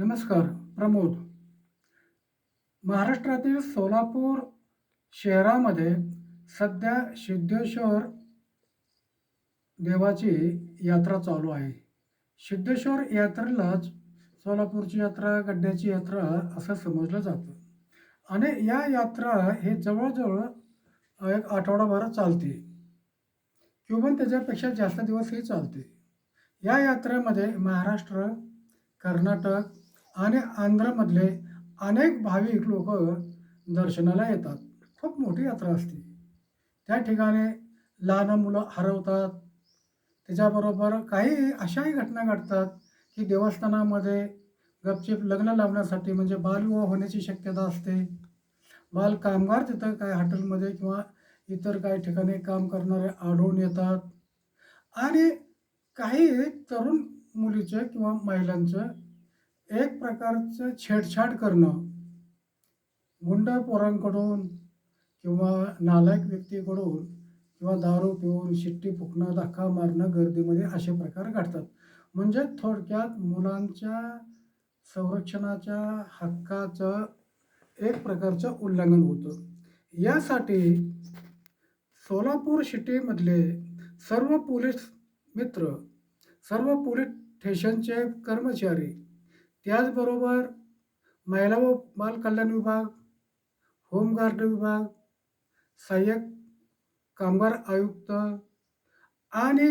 नमस्कार प्रमोद. महाराष्ट्रातील सोलापूर शहरामध्ये सध्या सिद्धेश्वर देवाची यात्रा चालू आहे. सिद्धेश्वर यात्रेलाच सोलापूरची यात्रा गड्ड्याची यात्रा असं समजलं जातं. आणि या यात्रा हे जवळजवळ एक आठवडाभर चालते. किंवा त्याच्यापेक्षा जास्त दिवस ही चालते. या यात्रेमध्ये महाराष्ट्र कर्नाटक आणि आंध्रमधले अनेक भाविक लोक दर्शनाला येतात. खूप मोठी यात्रा असते. त्या ठिकाणी लहान मुलं हरवतात. त्याच्याबरोबर काही अशाही घटना घडतात की देवस्थानामध्ये गपचिप लग्न लावण्यासाठी म्हणजे बालविवाह होण्याची शक्यता असते. बाल कामगार तिथं काय हॉटेलमध्ये किंवा इतर काही ठिकाणी काम करणारे आढळून येतात. आणि काही तरुण मुलीचं किंवा महिलांचं एक प्रकारचं छेडछाड करणं. गुंड पोरांकडून किंवा नालायक व्यक्तीकडून किंवा दारू पिऊन शिट्टी फुकणं धक्का मारणं गर्दीमध्ये असे प्रकार घडतात. म्हणजे थोडक्यात मुलांच्या संरक्षणाच्या हक्काचं एक प्रकारचं उल्लंघन होतं. यासाठी सोलापूर सिटीमधले सर्व पोलीस मित्र सर्व पोलीस स्टेशनचे कर्मचारी त्याचबरोबर महिला व बाल कल्याण विभाग होमगार्ड विभाग सहाय्यक कामगार आयुक्त आणि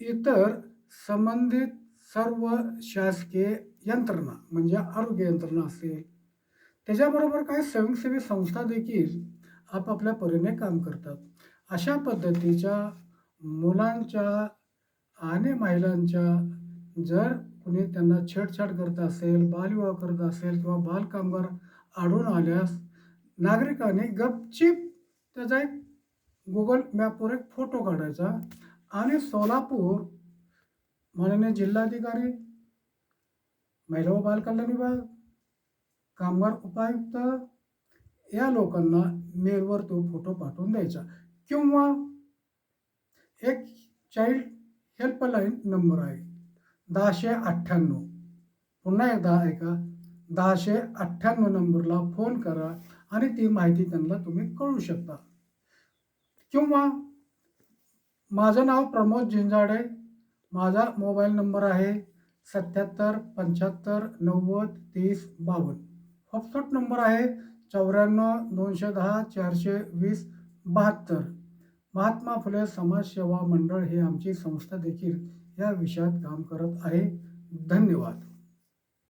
इतर संबंधित सर्व शासकीय यंत्रणा म्हणजे आरोग्य यंत्रणा असेल. त्याच्याबरोबर काही स्वयंसेवी संस्था देखील आपापल्या परीने काम करतात. अशा पद्धतीच्या मुलांच्या आणि महिलांच्या जर कुणी त्यांना छेडछाड करत असेल बालविवाह करत असेल किंवा बालकामगार आढळून आल्यास नागरिकांनी गपचीप त्याचा एक गुगल मॅपवर एक फोटो काढायचा आणि सोलापूर माननीय जिल्हाधिकारी महिला व बालकल्याण विभाग कामगार उपायुक्त या लोकांना मेलवर तो फोटो पाठवून द्यायचा किंवा एक चाइल्ड हेल्पलाईन नंबर आहे. दहाशे अठ्ठ्याण्णव. पुन्हा एकदा ऐका. दहाशे अठ्ठ्याण्णव नंबरला फोन करा आणि ती माहिती त्यांना तुम्ही कळू शकता. किंवा माझं नाव प्रमोद झिंजाडे. माझा मोबाईल नंबर आहे सत्याहत्तर पंच्याहत्तर नव्वद तीस बावन्न. हॉटस्पॉट नंबर आहे चौऱ्याण्णव दोनशे दहा चारशे वीस बहात्तर. महात्मा फुले समाजसेवा मंडळ ही आमची संस्था देखील या विषयात काम करत आहे. धन्यवाद.